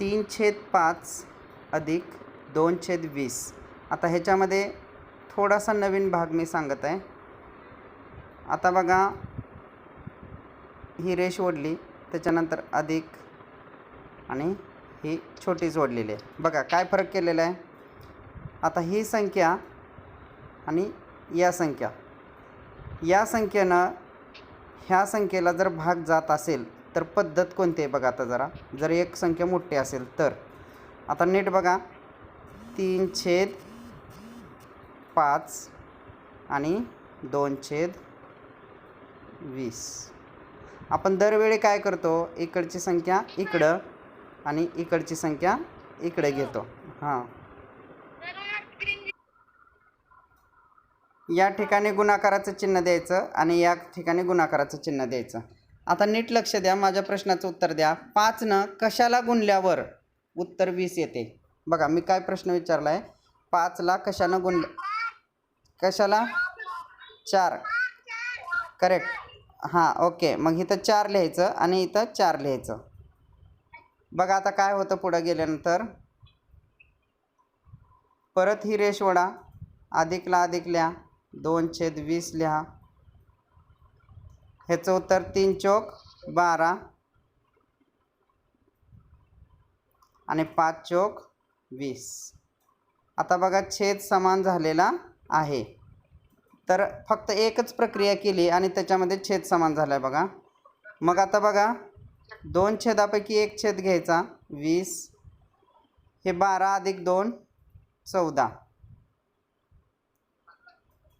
तीन छेद पाच अधिक दोन छेद वीस. आता ह्याच्यामध्ये थोडासा नवीन भाग मी सांगत आहे. आता बघा ही रेष ओढली त्याच्यानंतर अधिक आणि ही छोटी जोडलेली आहे. बघा काय फरक केलेला आहे? आता ही संख्या आणि या संख्या. या संख्येनं ह्या संख्येला जर भाग जात असेल तर पद्धत कोणती आहे बघा आता जरा. जर एक संख्या मोठी असेल तर. आता नीट बघा. तीन छेद पाच आणि दोन छेद वीस. आपण दरवेळी काय करतो? इकडची संख्या इकडं आणि इकडची संख्या इकडे घेतो. हां. या ठिकाणी गुणाकाराचं चिन्ह द्यायचं आणि या ठिकाणी गुणाकाराचं चिन्ह द्यायचं. आता नीट लक्ष द्या माझ्या प्रश्नाचं उत्तर द्या. पाचनं कशाला गुणल्यावर उत्तर वीस येते? बघा मी काय प्रश्न विचारला आहे पाचला कशानं गुणलं? कशाला? चार. करेक्ट हां ओके. मग इथं चार लिहायचं आणि इथं चार लिहायचं. बघा आता काय होतं पुढं गेल्यानंतर. परत ही रेष वडा. अधिकला अधिक लिहा. दोन छेद वीस लिहा. ह्याचं उत्तर तीन चौक बारा. आणि पाच चौक वीस. आता बघा छेद समान झालेला आहे. तर फक्त एकच प्रक्रिया केली आणि त्याच्यामध्ये छेद समान झाला आहे बघा. मग आता बघा दोन छेदापैकी एक छेद घ्यायचा वीस. हे बारा अधिक दोन चौदा.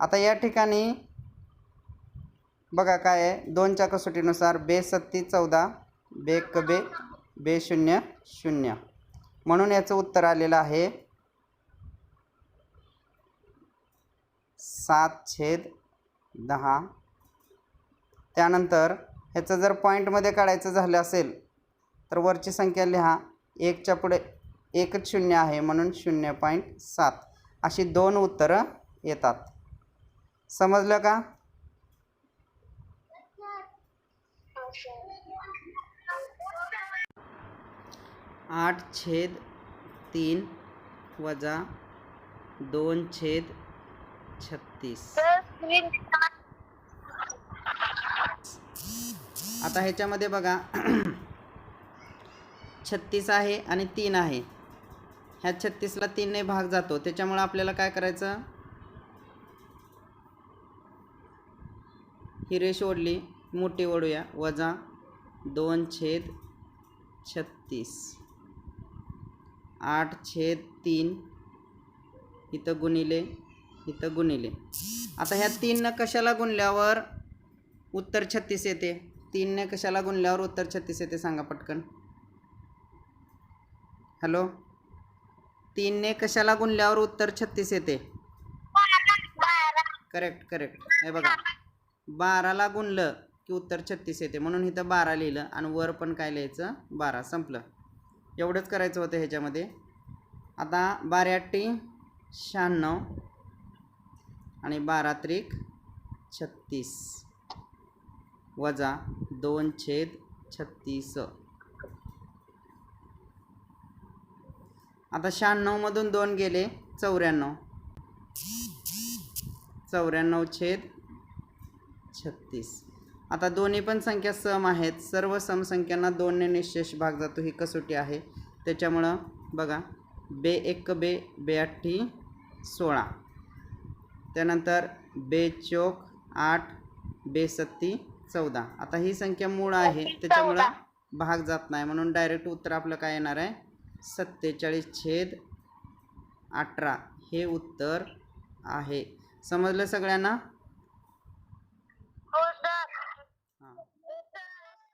आता या ठिकाणी बघा काय आहे. दोनच्या कसोटीनुसार बे सत्ती चौदा बे कबे बे बे शून्य शून्य. म्हणून याचं उत्तर आलेलं आहे सात छेद दहा. त्यानंतर ह्याचं जर पॉईंटमध्ये काढायचं झालं असेल तर वरची संख्या लिहा. एकच्या पुढे एकच शून्य आहे म्हणून शून्य पॉईंट सात. अशी दोन उत्तरं येतात. समजलं का? आठ छेद तीन वजा दोन छेद छत्तीस. आता ह्याच्यामध्ये बघा. छत्तीस आहे आणि तीन आहे. ह्या छत्तीसला तीनने भाग जातो. त्याच्यामुळं आपल्याला काय करायचं? ही रेष ओढली. मोठी ओढूया. वजा दोन छेद छत्तीस. आठ छेद तीन. इथं गुणिले इथं गुणिले. आता ह्या तीननं कशाला गुणल्यावर उत्तर छत्तीस येते? तीनने कशाला गुणल्यावर उत्तर छत्तीस येते सांगा पटकन. हॅलो? तीनने कशाला गुणल्यावर उत्तर छत्तीस येते? Correct correct. हे बघा. बाराला गुणलं. की उत्तर छत्तीस येते. म्हणून इथं बारा लिहिलं आणि वर पण काय लिहायचं? बारा. संपलं. एवढंच करायचं होतं ह्याच्यामध्ये. आता बारा शहाण्णव आणि बारा त्रिक छत्तीस. वजा दोन छेद छत्तीस. आता शहाण्णवमधून दोन गेले चौऱ्याण्णव. चौऱ्याण्णव छेद छत्तीस. आता दोन्ही पण संख्या सम आहेत. सर्व समसंख्यांना दोनने निशेष भाग जातो. ही कसोटी आहे. त्याच्यामुळं बघा बे एक बे बे अठ्ठी सोळा. त्यानंतर बे चोक आठ बे सत्ती चौदा. आता ही संख्या मूळ आहे. त्याच्यामुळं भाग जात नाही. म्हणून डायरेक्ट उत्तर आपलं काय येणार आहे? सत्तेचाळीस छेद अठरा. हे उत्तर आहे. समजलं सगळ्यांना?